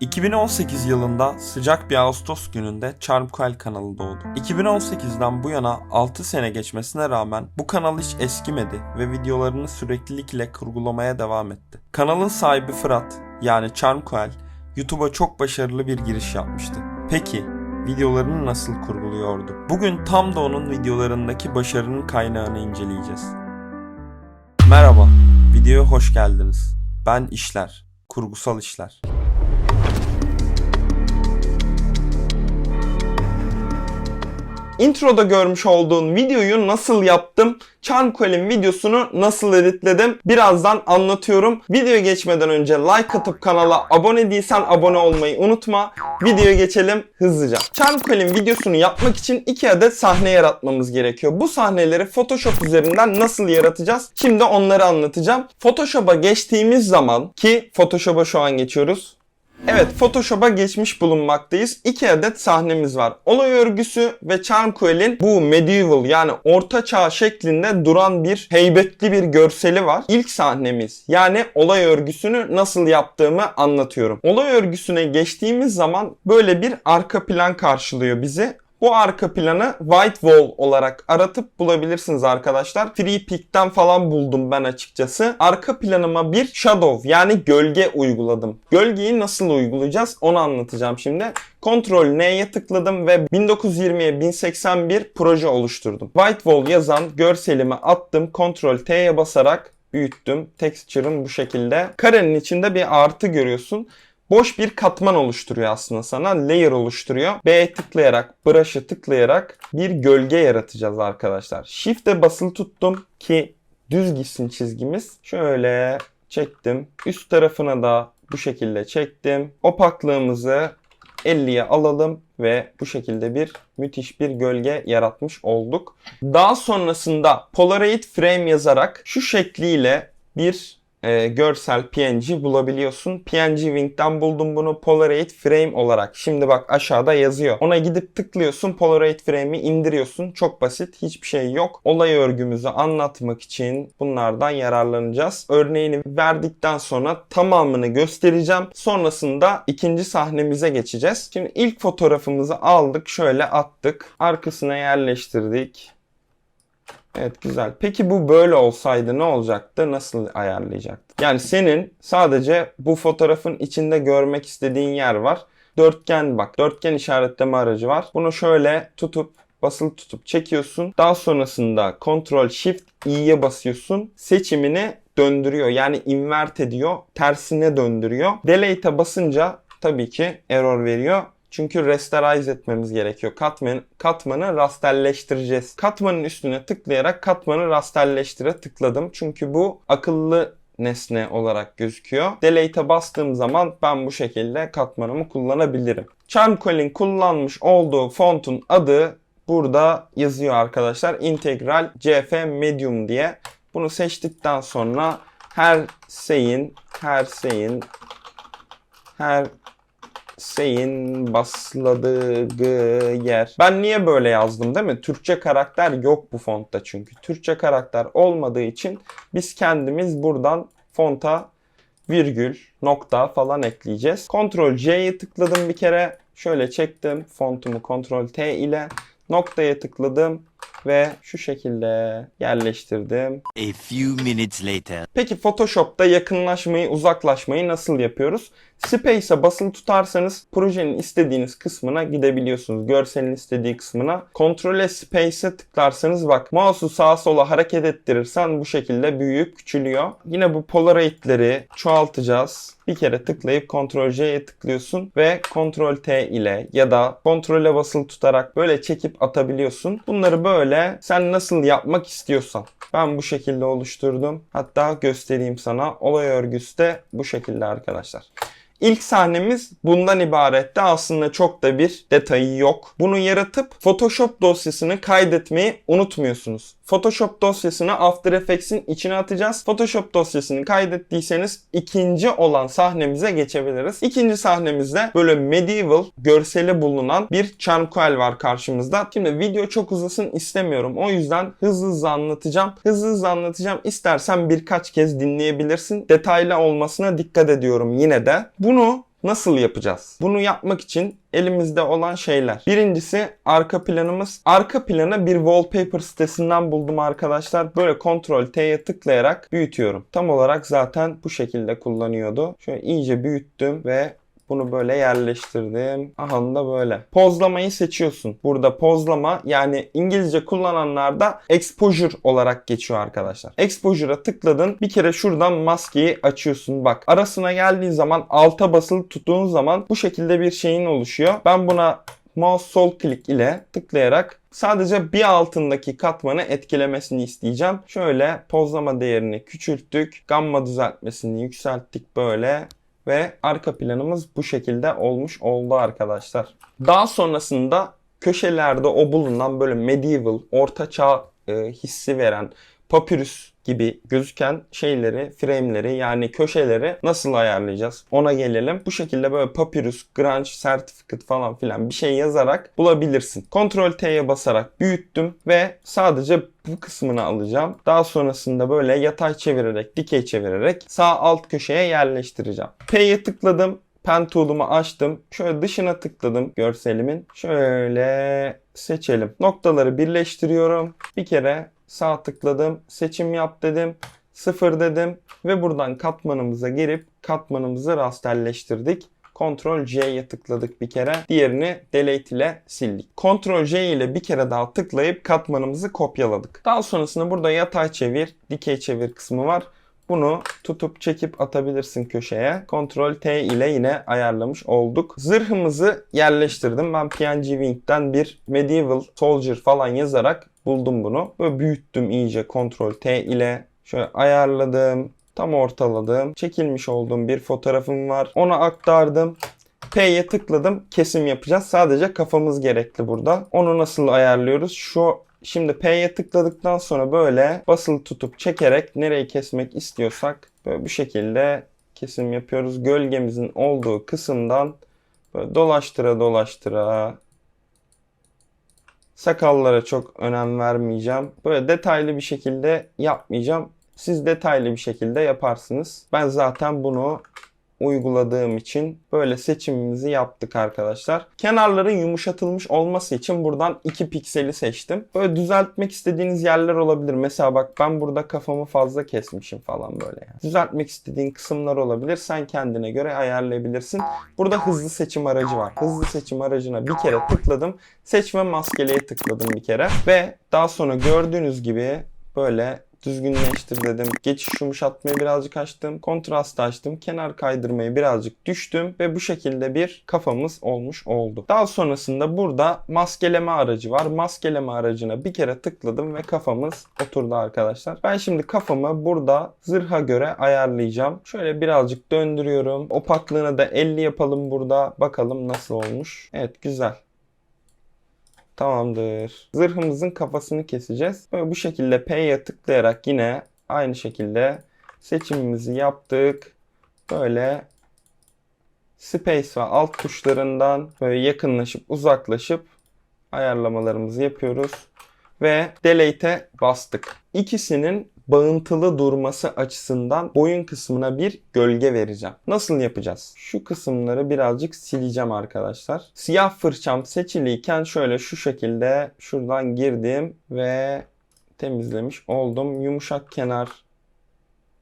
2018 yılında sıcak bir Ağustos gününde Charmcoil kanalı doğdu. 2018'den bu yana 6 sene geçmesine rağmen bu kanal hiç eskimedi ve videolarını süreklilik ile kurgulamaya devam etti. Kanalın sahibi Fırat yani Charmcoil YouTube'a çok başarılı bir giriş yapmıştı. Peki videolarını nasıl kurguluyordu? Bugün tam da onun videolarındaki başarının kaynağını inceleyeceğiz. Merhaba, videoya hoş geldiniz. Ben İşler, Kurgusal İşler. Introda görmüş olduğun videoyu nasıl yaptım? Charmcoil'in videosunu nasıl editledim? Birazdan anlatıyorum. Videoya geçmeden önce like atıp kanala abone değilsen abone olmayı unutma. Videoya geçelim hızlıca. Charmcoil'in videosunu yapmak için iki adet sahne yaratmamız gerekiyor. Bu sahneleri Photoshop üzerinden nasıl yaratacağız? Şimdi onları anlatacağım. Photoshop'a geçtiğimiz zaman ki Photoshop'a şu an geçiyoruz. Evet Photoshop'a geçmiş bulunmaktayız. İki adet sahnemiz var. Olay örgüsü ve Charmcoil'in bu medieval yani orta çağ şeklinde duran bir heybetli bir görseli var. İlk sahnemiz yani olay örgüsünü nasıl yaptığımı anlatıyorum. Olay örgüsüne geçtiğimiz zaman böyle bir arka plan karşılıyor bizi. Bu arka planı White Wall olarak aratıp bulabilirsiniz arkadaşlar. Free Pick'ten falan buldum ben açıkçası. Arka planıma bir shadow yani gölge uyguladım. Gölgeyi nasıl uygulayacağız onu anlatacağım şimdi. Ctrl N'ye tıkladım ve 1920'ye 1081 proje oluşturdum. White Wall yazan görselimi attım. Ctrl T'ye basarak büyüttüm. Texture'ım bu şekilde. Karenin içinde bir artı görüyorsun boş bir katman oluşturuyor aslında sana. Layer oluşturuyor. B'ye tıklayarak, brush'ı tıklayarak bir gölge yaratacağız arkadaşlar. Shift'e basılı tuttum ki düz gitsin çizgimiz. Şöyle çektim. Üst tarafına da bu şekilde çektim. Opaklığımızı 50'ye alalım ve bu şekilde bir müthiş bir gölge yaratmış olduk. Daha sonrasında Polaroid Frame yazarak şu şekliyle bir e, görsel PNG bulabiliyorsun. PNG Wing'den buldum bunu Polaroid Frame olarak. Şimdi bak aşağıda yazıyor. Ona gidip tıklıyorsun Polaroid Frame'i indiriyorsun. Çok basit hiçbir şey yok. Olay örgümüzü anlatmak için bunlardan yararlanacağız. Örneğini verdikten sonra tamamını göstereceğim. Sonrasında ikinci sahnemize geçeceğiz. Şimdi ilk fotoğrafımızı aldık şöyle attık. Arkasına yerleştirdik. Evet güzel. Peki bu böyle olsaydı ne olacaktı? Nasıl ayarlayacaktık? Yani senin sadece bu fotoğrafın içinde görmek istediğin yer var. Dörtgen bak. Dörtgen işaretleme aracı var. Bunu şöyle tutup basılı tutup çekiyorsun. Daha sonrasında Ctrl Shift i'ye basıyorsun. Seçimini döndürüyor. Yani invert ediyor. Tersine döndürüyor. Delete'e basınca tabii ki error veriyor. Çünkü rasterize etmemiz gerekiyor. Katman, katmanı rasterleştireceğiz. Katmanın üstüne tıklayarak katmanı rasterleştire tıkladım. Çünkü bu akıllı nesne olarak gözüküyor. Delete'e bastığım zaman ben bu şekilde katmanımı kullanabilirim. Charmcoil'in kullanmış olduğu fontun adı burada yazıyor arkadaşlar. Integral CF Medium diye. Bunu seçtikten sonra her şeyin her şeyin her şeyin basladığı yer. Ben niye böyle yazdım değil mi? Türkçe karakter yok bu fontta çünkü. Türkçe karakter olmadığı için biz kendimiz buradan fonta virgül, nokta falan ekleyeceğiz. Ctrl C'ye tıkladım bir kere. Şöyle çektim fontumu Ctrl T ile noktaya tıkladım ve şu şekilde yerleştirdim. A few minutes later. Peki Photoshop'ta yakınlaşmayı, uzaklaşmayı nasıl yapıyoruz? Space'e basılı tutarsanız projenin istediğiniz kısmına gidebiliyorsunuz. Görselin istediği kısmına. Ctrl Space'e tıklarsanız bak mouse'u sağa sola hareket ettirirsen bu şekilde büyüyüp küçülüyor. Yine bu Polaroid'leri çoğaltacağız. Bir kere tıklayıp Ctrl J'ye tıklıyorsun ve Ctrl T ile ya da Ctrl'e basılı tutarak böyle çekip atabiliyorsun. Bunları böyle sen nasıl yapmak istiyorsan. Ben bu şekilde oluşturdum. Hatta göstereyim sana. Olay örgüsü de bu şekilde arkadaşlar. İlk sahnemiz bundan ibaretti. Aslında çok da bir detayı yok. Bunu yaratıp Photoshop dosyasını kaydetmeyi unutmuyorsunuz. Photoshop dosyasını After Effects'in içine atacağız. Photoshop dosyasını kaydettiyseniz ikinci olan sahnemize geçebiliriz. İkinci sahnemizde böyle medieval görseli bulunan bir Charmcoil var karşımızda. Şimdi video çok uzasın istemiyorum. O yüzden hızlı hızlı anlatacağım. Hızlı hızlı anlatacağım. İstersen birkaç kez dinleyebilirsin. Detaylı olmasına dikkat ediyorum yine de. Bunu Nasıl yapacağız? Bunu yapmak için elimizde olan şeyler. Birincisi arka planımız. Arka planı bir wallpaper sitesinden buldum arkadaşlar. Böyle Ctrl T'ye tıklayarak büyütüyorum. Tam olarak zaten bu şekilde kullanıyordu. Şöyle iyice büyüttüm ve bunu böyle yerleştirdim. Aha da böyle. Pozlamayı seçiyorsun. Burada pozlama yani İngilizce kullananlarda exposure olarak geçiyor arkadaşlar. Exposure'a tıkladın. Bir kere şuradan maskeyi açıyorsun. Bak arasına geldiği zaman alta basılı tuttuğun zaman bu şekilde bir şeyin oluşuyor. Ben buna mouse sol klik ile tıklayarak sadece bir altındaki katmanı etkilemesini isteyeceğim. Şöyle pozlama değerini küçülttük. Gamma düzeltmesini yükselttik böyle ve arka planımız bu şekilde olmuş oldu arkadaşlar. Daha sonrasında köşelerde o bulunan böyle medieval, orta çağ e, hissi veren papyrus gibi gözüken şeyleri, frame'leri yani köşeleri nasıl ayarlayacağız? Ona gelelim. Bu şekilde böyle papyrus, grunge, certificate falan filan bir şey yazarak bulabilirsin. Ctrl T'ye basarak büyüttüm ve sadece bu kısmını alacağım. Daha sonrasında böyle yatay çevirerek, dikey çevirerek sağ alt köşeye yerleştireceğim. P'ye tıkladım. Pen tool'umu açtım. Şöyle dışına tıkladım görselimin. Şöyle seçelim. Noktaları birleştiriyorum. Bir kere sağ tıkladım. Seçim yap dedim. Sıfır dedim. Ve buradan katmanımıza girip katmanımızı rasterleştirdik. Ctrl C'ye tıkladık bir kere. Diğerini delete ile sildik. Ctrl C ile bir kere daha tıklayıp katmanımızı kopyaladık. Daha sonrasında burada yatay çevir, dikey çevir kısmı var. Bunu tutup çekip atabilirsin köşeye. Ctrl T ile yine ayarlamış olduk. Zırhımızı yerleştirdim. Ben PNG Wing'den bir Medieval Soldier falan yazarak buldum bunu. Böyle büyüttüm iyice Ctrl T ile. Şöyle ayarladım. Tam ortaladım. Çekilmiş olduğum bir fotoğrafım var. Ona aktardım. P'ye tıkladım. Kesim yapacağız. Sadece kafamız gerekli burada. Onu nasıl ayarlıyoruz? Şu Şimdi P'ye tıkladıktan sonra böyle basılı tutup çekerek nereyi kesmek istiyorsak böyle bu şekilde kesim yapıyoruz. Gölgemizin olduğu kısımdan böyle dolaştıra dolaştıra sakallara çok önem vermeyeceğim. Böyle detaylı bir şekilde yapmayacağım. Siz detaylı bir şekilde yaparsınız. Ben zaten bunu uyguladığım için böyle seçimimizi yaptık arkadaşlar. Kenarların yumuşatılmış olması için buradan 2 pikseli seçtim. Böyle düzeltmek istediğiniz yerler olabilir. Mesela bak ben burada kafamı fazla kesmişim falan böyle yani. Düzeltmek istediğin kısımlar olabilir. Sen kendine göre ayarlayabilirsin. Burada hızlı seçim aracı var. Hızlı seçim aracına bir kere tıkladım. Seç ve maskeleye tıkladım bir kere. Ve daha sonra gördüğünüz gibi böyle düzgünleştir dedim. Geçiş yumuşatmayı birazcık açtım. Kontrast açtım. Kenar kaydırmayı birazcık düştüm. Ve bu şekilde bir kafamız olmuş oldu. Daha sonrasında burada maskeleme aracı var. Maskeleme aracına bir kere tıkladım ve kafamız oturdu arkadaşlar. Ben şimdi kafamı burada zırha göre ayarlayacağım. Şöyle birazcık döndürüyorum. Opaklığını da 50 yapalım burada. Bakalım nasıl olmuş. Evet güzel. Tamamdır. Zırhımızın kafasını keseceğiz. Böyle bu şekilde P'ye tıklayarak yine aynı şekilde seçimimizi yaptık. Böyle space ve alt tuşlarından böyle yakınlaşıp uzaklaşıp ayarlamalarımızı yapıyoruz. Ve delete'e bastık. İkisinin bağıntılı durması açısından boyun kısmına bir gölge vereceğim. Nasıl yapacağız? Şu kısımları birazcık sileceğim arkadaşlar. Siyah fırçam seçiliyken şöyle şu şekilde şuradan girdim ve temizlemiş oldum. Yumuşak kenar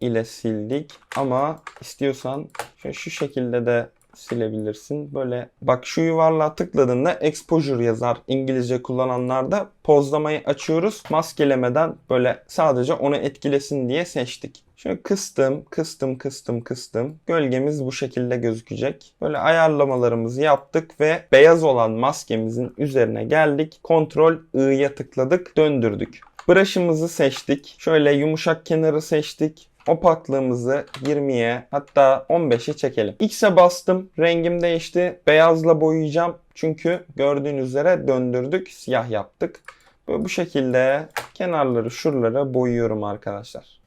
ile sildik ama istiyorsan şu şekilde de silebilirsin. Böyle bak şu yuvarlığa tıkladığında exposure yazar İngilizce kullananlarda. Pozlamayı açıyoruz. Maskelemeden böyle sadece onu etkilesin diye seçtik. Şöyle kıstım, kıstım, kıstım, kıstım. Gölgemiz bu şekilde gözükecek. Böyle ayarlamalarımızı yaptık ve beyaz olan maskemizin üzerine geldik. Ctrl I'ya tıkladık, döndürdük. Brush'ımızı seçtik. Şöyle yumuşak kenarı seçtik. Opaklığımızı 20'ye hatta 15'e çekelim. X'e bastım. Rengim değişti. Beyazla boyayacağım. Çünkü gördüğünüz üzere döndürdük. Siyah yaptık. Böyle bu şekilde kenarları şuralara boyuyorum arkadaşlar.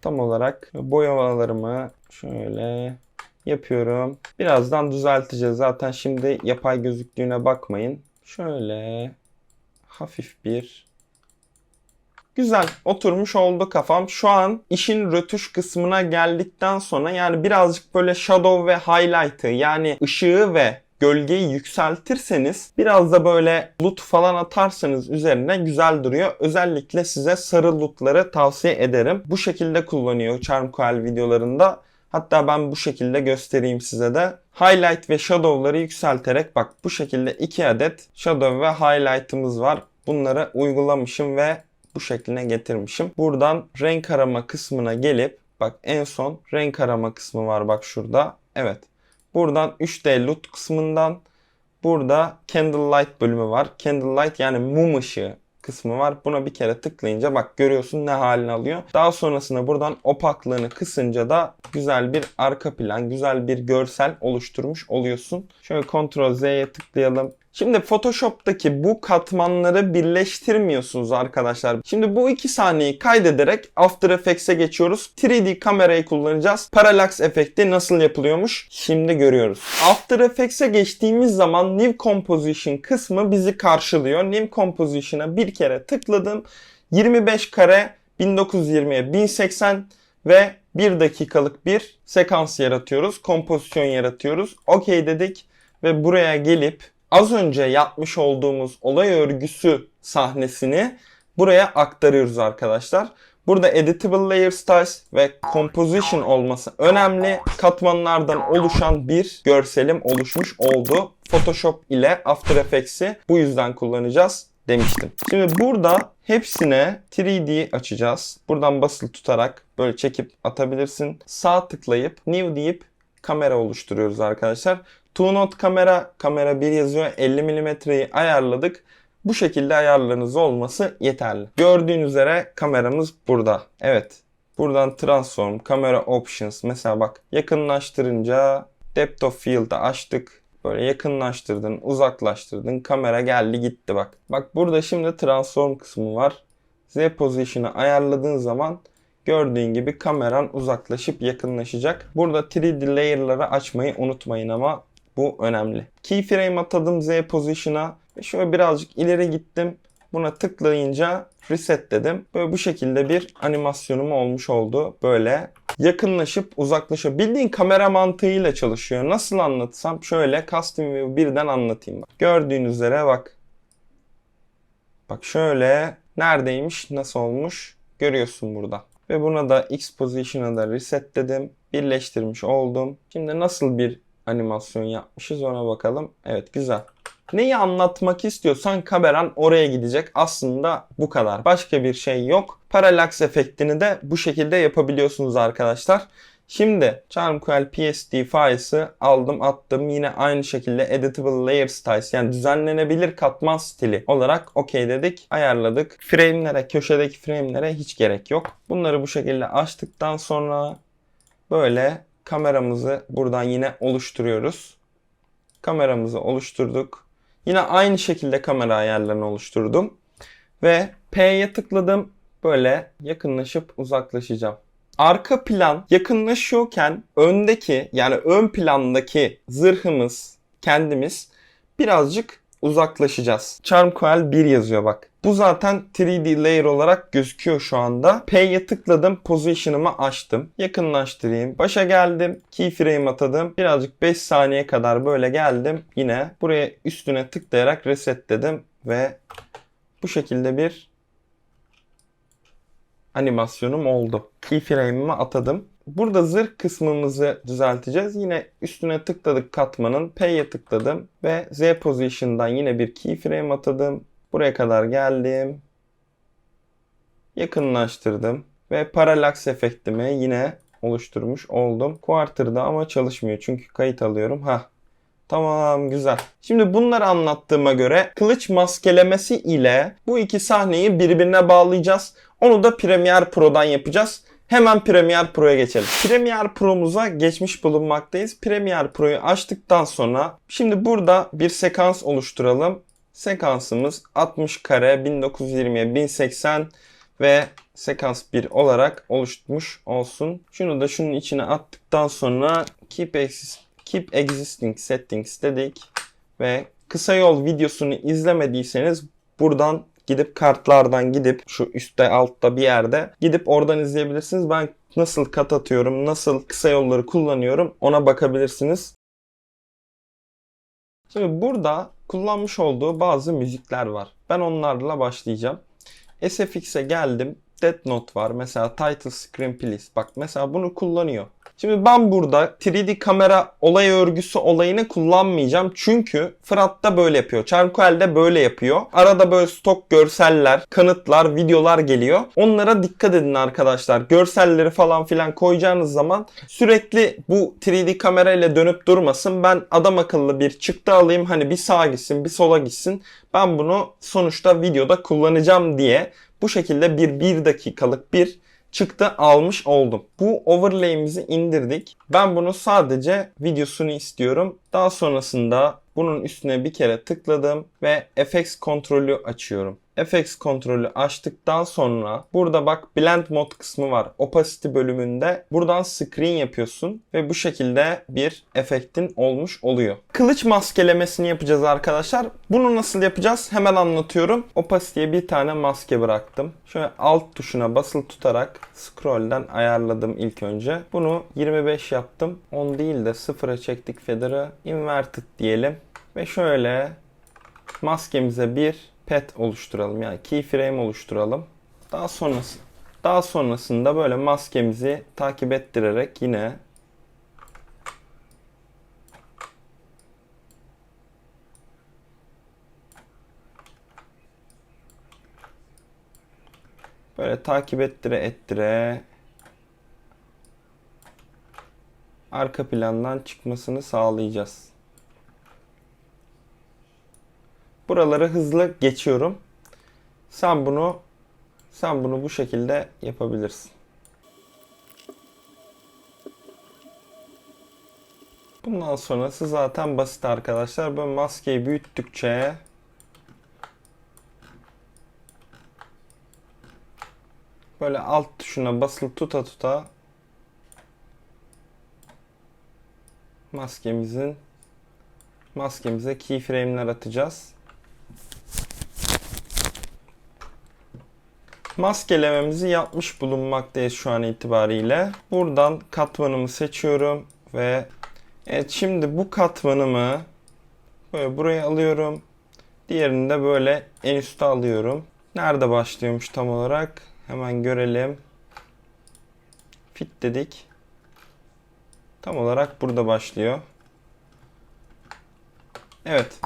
Tam olarak boyamalarımı şöyle yapıyorum. Birazdan düzelteceğiz. Zaten şimdi yapay gözüktüğüne bakmayın. Şöyle hafif bir Güzel oturmuş oldu kafam. Şu an işin rötuş kısmına geldikten sonra yani birazcık böyle shadow ve highlight'ı yani ışığı ve gölgeyi yükseltirseniz biraz da böyle loot falan atarsanız üzerine güzel duruyor. Özellikle size sarı lootları tavsiye ederim. Bu şekilde kullanıyor Charmcoil videolarında. Hatta ben bu şekilde göstereyim size de. Highlight ve shadow'ları yükselterek bak bu şekilde iki adet shadow ve highlight'ımız var. Bunları uygulamışım ve bu şekline getirmişim. Buradan renk arama kısmına gelip bak en son renk arama kısmı var bak şurada. Evet. Buradan 3D loot kısmından burada candlelight bölümü var. Candlelight yani mum ışığı kısmı var. Buna bir kere tıklayınca bak görüyorsun ne halini alıyor. Daha sonrasında buradan opaklığını kısınca da güzel bir arka plan, güzel bir görsel oluşturmuş oluyorsun. Şöyle Ctrl Z'ye tıklayalım. Şimdi Photoshop'taki bu katmanları birleştirmiyorsunuz arkadaşlar. Şimdi bu iki sahneyi kaydederek After Effects'e geçiyoruz. 3D kamerayı kullanacağız. Parallax efekti nasıl yapılıyormuş? Şimdi görüyoruz. After Effects'e geçtiğimiz zaman New Composition kısmı bizi karşılıyor. New Composition'a bir kere tıkladım. 25 kare 1920'ye 1080 ve 1 dakikalık bir sekans yaratıyoruz. Kompozisyon yaratıyoruz. OK dedik ve buraya gelip az önce yapmış olduğumuz olay örgüsü sahnesini buraya aktarıyoruz arkadaşlar. Burada Editable Layer Styles ve Composition olması önemli. Katmanlardan oluşan bir görselim oluşmuş oldu. Photoshop ile After Effects'i bu yüzden kullanacağız demiştim. Şimdi burada hepsine 3D açacağız. Buradan basılı tutarak böyle çekip atabilirsin. Sağ tıklayıp New deyip kamera oluşturuyoruz arkadaşlar. Two Note kamera, kamera 1 yazıyor. 50 mm'yi ayarladık. Bu şekilde ayarlarınız olması yeterli. Gördüğünüz üzere kameramız burada. Evet. Buradan transform, kamera options. Mesela bak yakınlaştırınca depth of field'ı açtık. Böyle yakınlaştırdın, uzaklaştırdın. Kamera geldi gitti bak. Bak burada şimdi transform kısmı var. Z position'ı ayarladığın zaman gördüğün gibi kameran uzaklaşıp yakınlaşacak. Burada 3D layer'ları açmayı unutmayın ama bu önemli. Keyframe atadım Z position'a şöyle birazcık ileri gittim. Buna tıklayınca reset dedim. Böyle bu şekilde bir animasyonum olmuş oldu. Böyle yakınlaşıp uzaklaşıyor. Bildiğin kamera mantığıyla çalışıyor. Nasıl anlatsam şöyle Custom View birden anlatayım. Bak. Gördüğünüz üzere bak. Bak şöyle neredeymiş nasıl olmuş görüyorsun burada. Ve buna da X position'a da reset dedim. Birleştirmiş oldum. Şimdi nasıl bir animasyon yapmışız ona bakalım. Evet güzel. Neyi anlatmak istiyorsan kameran oraya gidecek. Aslında bu kadar. Başka bir şey yok. Parallax efektini de bu şekilde yapabiliyorsunuz arkadaşlar. Şimdi Charmcoil PSD files'ı aldım attım. Yine aynı şekilde Editable Layer Styles yani düzenlenebilir katman stili olarak OK dedik. Ayarladık. Frame'lere, köşedeki frame'lere hiç gerek yok. Bunları bu şekilde açtıktan sonra böyle kameramızı buradan yine oluşturuyoruz. Kameramızı oluşturduk. Yine aynı şekilde kamera ayarlarını oluşturdum. Ve P'ye tıkladım. Böyle yakınlaşıp uzaklaşacağım. Arka plan yakınlaşıyorken öndeki yani ön plandaki zırhımız kendimiz birazcık uzaklaşacağız. Charmcoil 1 yazıyor bak. Bu zaten 3D layer olarak gözüküyor şu anda. P'ye tıkladım. Position'ımı açtım. Yakınlaştırayım. Başa geldim. Keyframe atadım. Birazcık 5 saniye kadar böyle geldim. Yine buraya üstüne tıklayarak reset dedim. Ve bu şekilde bir animasyonum oldu. Keyframe'imi atadım. Burada zırh kısmımızı düzelteceğiz. Yine üstüne tıkladık katmanın. P'ye tıkladım ve Z position'dan yine bir keyframe atadım. Buraya kadar geldim. Yakınlaştırdım ve parallax efektimi yine oluşturmuş oldum. Quarter'da ama çalışmıyor çünkü kayıt alıyorum. Ha. Tamam güzel. Şimdi bunları anlattığıma göre kılıç maskelemesi ile bu iki sahneyi birbirine bağlayacağız. Onu da Premiere Pro'dan yapacağız. Hemen Premiere Pro'ya geçelim. Premiere Pro'muza geçmiş bulunmaktayız. Premiere Pro'yu açtıktan sonra şimdi burada bir sekans oluşturalım. Sekansımız 60 kare 1920'ye 1080 ve sekans 1 olarak oluşmuş olsun. Şunu da şunun içine attıktan sonra keep, exist, keep existing settings dedik ve kısa yol videosunu izlemediyseniz buradan Gidip kartlardan gidip şu üstte altta bir yerde gidip oradan izleyebilirsiniz. Ben nasıl kat atıyorum, nasıl kısa yolları kullanıyorum ona bakabilirsiniz. Şimdi burada kullanmış olduğu bazı müzikler var. Ben onlarla başlayacağım. SFX'e geldim. Death Note var. Mesela Title Screen Please. Bak mesela bunu kullanıyor. Şimdi ben burada 3D kamera olay örgüsü olayını kullanmayacağım. Çünkü Fırat da böyle yapıyor. Charmcoel de böyle yapıyor. Arada böyle stok görseller, kanıtlar, videolar geliyor. Onlara dikkat edin arkadaşlar. Görselleri falan filan koyacağınız zaman sürekli bu 3D kamerayla dönüp durmasın. Ben adam akıllı bir çıktı alayım. Hani bir sağa gitsin, bir sola gitsin. Ben bunu sonuçta videoda kullanacağım diye bu şekilde bir 1 dakikalık bir çıktı almış oldum. Bu overlay'imizi indirdik. Ben bunu sadece videosunu istiyorum. Daha sonrasında bunun üstüne bir kere tıkladım ve FX kontrolü açıyorum. FX kontrolü açtıktan sonra burada bak blend mode kısmı var. Opacity bölümünde buradan screen yapıyorsun ve bu şekilde bir efektin olmuş oluyor. Kılıç maskelemesini yapacağız arkadaşlar. Bunu nasıl yapacağız? Hemen anlatıyorum. Opacity'ye bir tane maske bıraktım. Şöyle alt tuşuna basılı tutarak scroll'den ayarladım ilk önce. Bunu 25 yaptım. 10 değil de 0'a çektik feather'ı. Inverted diyelim. Ve şöyle maskemize bir pet oluşturalım. Yani keyframe oluşturalım. Daha sonrası daha sonrasında böyle maskemizi takip ettirerek yine böyle takip ettire ettire arka plandan çıkmasını sağlayacağız. Buraları hızlı geçiyorum. Sen bunu sen bunu bu şekilde yapabilirsin. Bundan sonrası zaten basit arkadaşlar. Ben maskeyi büyüttükçe böyle alt tuşuna basılı tuta tuta maskemizin maskemize keyframe'ler atacağız. Maskelememizi yapmış bulunmaktayız şu an itibariyle. Buradan katmanımı seçiyorum ve evet şimdi bu katmanımı böyle buraya alıyorum. Diğerini de böyle en üste alıyorum. Nerede başlıyormuş tam olarak? Hemen görelim. Fit dedik. Tam olarak burada başlıyor. Evet.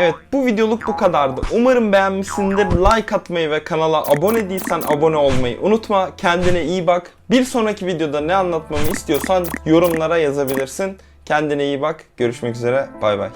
Evet bu videoluk bu kadardı. Umarım beğenmişsindir. Like atmayı ve kanala abone değilsen abone olmayı unutma. Kendine iyi bak. Bir sonraki videoda ne anlatmamı istiyorsan yorumlara yazabilirsin. Kendine iyi bak. Görüşmek üzere. Bay bay.